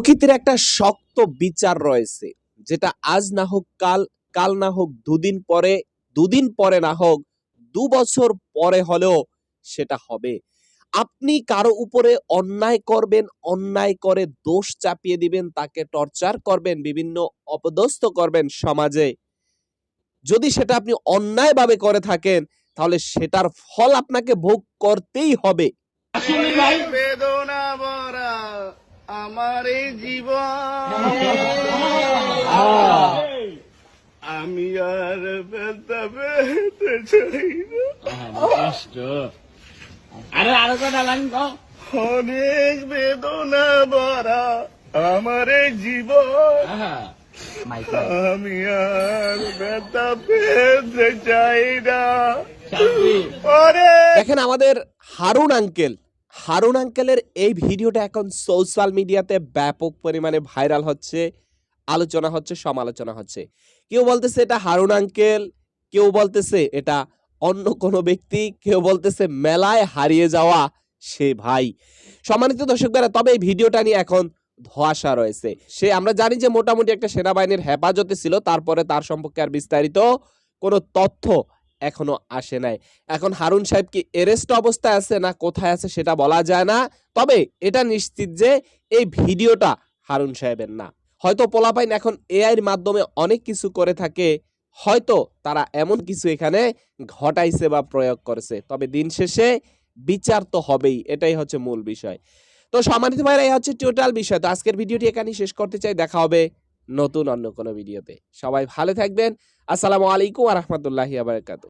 প্রকৃতির একটা শক্ত বিচার রয়েছে যেটা আজ না হোক কাল কাল না হোক দুদিন পরে দুদিন পরে না হোক দু বছর পরে হলেও সেটা হবে। আপনি কারও উপরে অন্যায় করবেন অন্যায় করে দোষ চাপিয়ে দিবেন তাকে টর্চার করবেন বিভিন্ন অপদস্থ করবেন সমাজে। যদি সেটা আপনি অন্যায়ভাবে করে থাকেন তাহলে সেটার ফল আপনাকে ভোগ করতেই হবে। বেদনা আমার এই জীবন। আমি আর ব্যথা পেতে চাই আরে আরও কথা লাগবে অনেক বেদনা ভরা আমার এই জীবন আমি আর ব্যথা পেতে চাই না। দেখেন আমাদের হারুন আঙ্কেল। হারুন আঙ্কেলের এই ভিডিওটা এখন সোশ্যাল মিডিয়াতে ব্যাপক পরিমাণে ভাইরাল হচ্ছে, আলোচনা হচ্ছে, সমালোচনা হচ্ছে। কেউ বলতেছে এটা হারুন আঙ্কেল, কেউ বলতেছে এটা অন্য কোনো ব্যক্তি, কেউ বলতেছে মেলায় হারিয়ে যাওয়া সে ভাই। সম্মানিত দর্শকরা তবে এই ভিডিওটা নিয়ে এখন ধোয়াশা রয়েছে। সে, আমরা জানি যে মোটামুটি একটা সেনাবাহিনীর হেফাজতে ছিল, তারপরে তার সম্পর্কে আর বিস্তারিত কোনো তথ্য এখনও আসে নাই। এখন হারুন সাহেব কি এরেস্ট অবস্থায় আছে না কোথায় আছে সেটা বলা যায় না। তবে এটা নিশ্চিত যে এই ভিডিওটা হারুন সাহেবের না। হয়তো পোলাপাইন এখন এআই এর মাধ্যমে অনেক কিছু করে থাকে। হয়তো তারা এমন কিছু এখানে ঘটাইছে বা প্রয়োগ করেছে। তবে দিন শেষে বিচার তো হবেই, এটাই হচ্ছে মূল বিষয়। তো সম্মানিত ভাইরা, এই হচ্ছে টোটাল বিষয়। তো আজকের ভিডিওটি এখানেই শেষ করতে চাই। দেখা হবে নতুন অন্য কোনো ভিডিওতে। সবাই ভালো থাকবেন। আসসালামু আলাইকুম আ রহমতুল্লাহি আবরকাত